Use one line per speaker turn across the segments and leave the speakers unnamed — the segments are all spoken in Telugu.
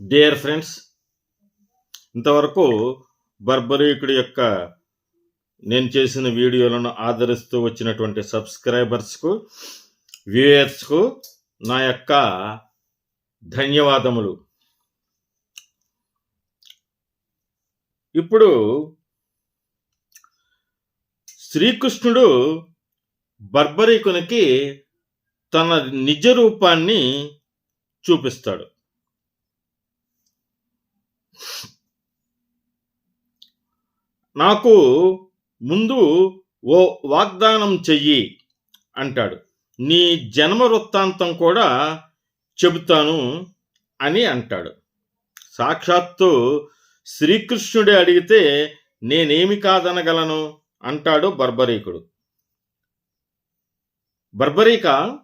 డియర్ ఫ్రెండ్స్ ఇంతవరకు బర్బరీకుడి యొక్క నేను చేసిన వీడియోలను ఆదరిస్తూ వచ్చినటువంటి సబ్స్క్రైబర్స్కు వ్యూయర్స్కు నా యొక్క ధన్యవాదములు. ఇప్పుడు శ్రీకృష్ణుడు బర్బరీకునికి తన నిజ రూపాన్ని చూపిస్తాడు. నాకు ముందు ఓ వాగ్దానం చెయ్యి అంటాడు. నీ జన్మ వృత్తాంతం కూడా చెబుతాను అని అంటాడు. సాక్షాత్తు శ్రీకృష్ణుడే అడిగితే నేనేమి కాదనగలను అంటాడు బర్బరీకుడు. బర్బరీక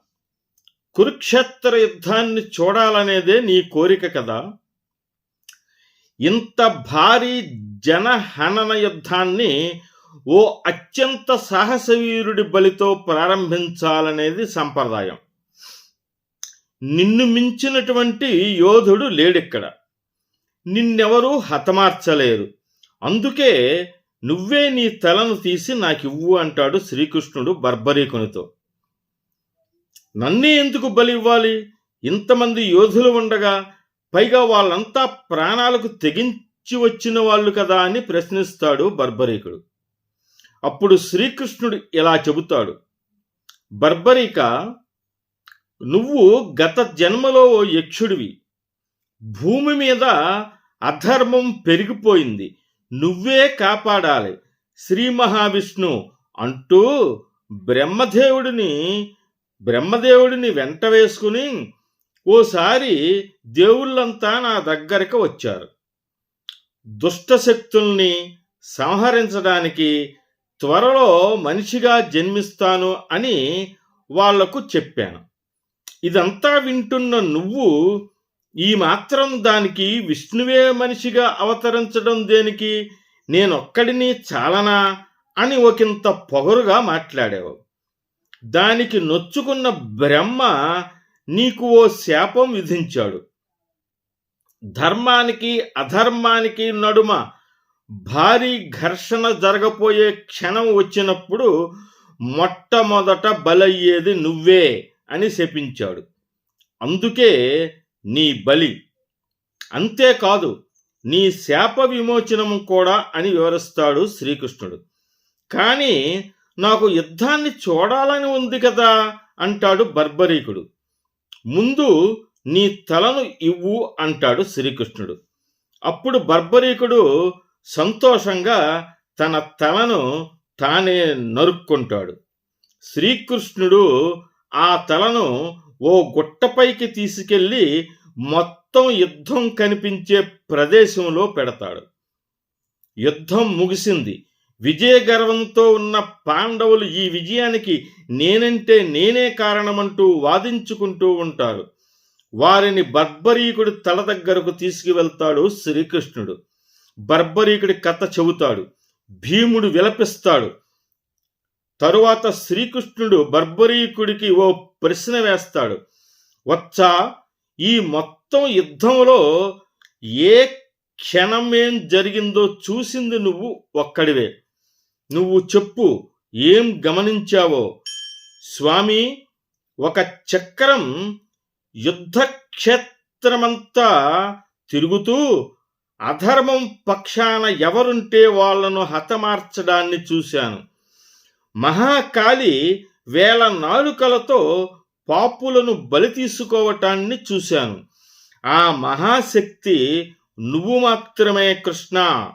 కురుక్షేత్ర యుద్ధాన్ని చూడాలనేదే నీ కోరిక కదా? ఇంత భారీ జనహనన యుద్ధాన్ని ఓ అత్యంత సాహసవీరుడి బలితో ప్రారంభించాలనేది సంప్రదాయం. నిన్ను మించినటువంటి యోధుడు లేడిక్కడ. నిన్నెవరూ హతమార్చలేరు. అందుకే నువ్వే నీ తలను తీసి నాకివ్వు అంటాడు శ్రీకృష్ణుడు బర్బరీకునితో. నన్నే ఎందుకు బలి ఇవ్వాలి? ఇంతమంది యోధులు ఉండగా పైగా వాళ్ళంతా ప్రాణాలకు తెగించి వచ్చిన వాళ్ళు కదా అని ప్రశ్నిస్తాడు బర్బరీకుడు. అప్పుడు శ్రీకృష్ణుడు ఇలా చెబుతాడు. బర్బరీక నువ్వు గత జన్మలో ఓ యక్షుడివి. భూమి మీద అధర్మం పెరిగిపోయింది. నువ్వే కాపాడాలి. శ్రీ మహావిష్ణు అంటూ బ్రహ్మదేవుడిని బ్రహ్మదేవుడిని వెంట వేసుకుని ఓసారి దేవుళ్ళంతా నా దగ్గరకు వచ్చారు. దుష్టశక్తుల్ని సంహరించడానికి త్వరలో మనిషిగా జన్మిస్తాను అని వాళ్ళకు చెప్పాను. ఇదంతా వింటున్న నువ్వు ఈ మాత్రం దానికి విష్ణువే మనిషిగా అవతరించడం దేనికి నేనొక్కడిని చాలనా అని ఒకంత పొగరుగా మాట్లాడావు. దానికి నొచ్చుకున్న బ్రహ్మ నీకు ఓ శాపం విధించాడు. ధర్మానికి అధర్మానికి నడుమ భారీ ఘర్షణ జరగపోయే క్షణం వచ్చినప్పుడు మొట్టమొదట బలయ్యేది నువ్వే అని శపించాడు. అందుకే నీ బలి. అంతేకాదు నీ శాప విమోచనం కూడా అని వివరిస్తాడు శ్రీకృష్ణుడు. కానీ నాకు యుద్ధాన్ని చూడాలని ఉంది కదా అంటాడు బర్బరీకుడు. ముందు నీ తలను ఇవ్వు అంటాడు శ్రీకృష్ణుడు. అప్పుడు బర్బరీకుడు సంతోషంగా తన తలను తానే నరుక్కుంటాడు. శ్రీకృష్ణుడు ఆ తలను ఓ గుట్టపైకి తీసుకెళ్ళి మొత్తం యుద్ధం కనిపించే ప్రదేశంలో పెడతాడు. యుద్ధం ముగిసింది. విజయగర్వంతో ఉన్న పాండవులు ఈ విజయానికి నేనంటే నేనే కారణమంటూ వాదించుకుంటూ ఉంటారు. వారిని బర్బరీకుడి తల దగ్గరకు తీసుకువెళ్తాడు శ్రీకృష్ణుడు. బర్బరీకుడి కథ చెబుతాడు. భీముడు విలపిస్తాడు. తరువాత శ్రీకృష్ణుడు బర్బరీకుడికి ఓ ప్రశ్న వేస్తాడు. వచ్చా ఈ మొత్తం యుద్ధంలో ఏ క్షణం ఏం జరిగిందో చూసింది నువ్వు ఒక్కడివే. నువ్వు చెప్పు ఏం గమనించావో? స్వామి ఒక చక్రం యుద్ధక్షేత్రమంతా తిరుగుతూ అధర్మం పక్షాన ఎవరుంటే వాళ్ళను హతమార్చడాన్ని చూశాను. మహాకాళి వేల నాలుకలతో పాపులను బలి తీసుకోవటాన్ని చూశాను. ఆ మహాశక్తి నువ్వు మాత్రమే కృష్ణ.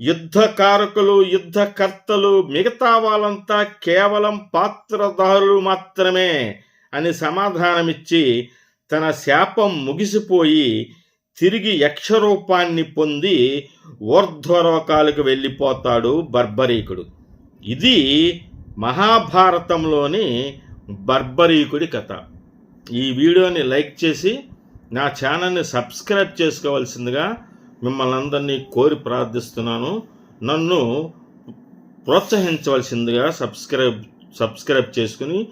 యుద్ధకారకులు యుద్ధకర్తలు మిగతా వాళ్ళంతా కేవలం పాత్రదారులు మాత్రమే అని సమాధానమిచ్చి తన శాపం ముగిసిపోయి తిరిగి యక్షరూపాన్ని పొంది ఊర్ధ్వలోకాలకు వెళ్ళిపోతాడు బర్బరీకుడు. ఇది మహాభారతంలోని బర్బరీకుడి కథ. ఈ వీడియోని లైక్ చేసి నా ఛానల్ని సబ్స్క్రైబ్ చేసుకోవాల్సిందిగా మిమ్మల్ని అందరినీ కోరి ప్రార్థిస్తున్నాను. నన్ను ప్రోత్సహించవలసిందిగా సబ్స్క్రైబ్ సబ్స్క్రైబ్ చేసుకుని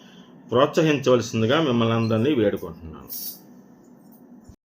ప్రోత్సహించవలసిందిగా మిమ్మల్ని అందరినీ వేడుకుంటున్నాను.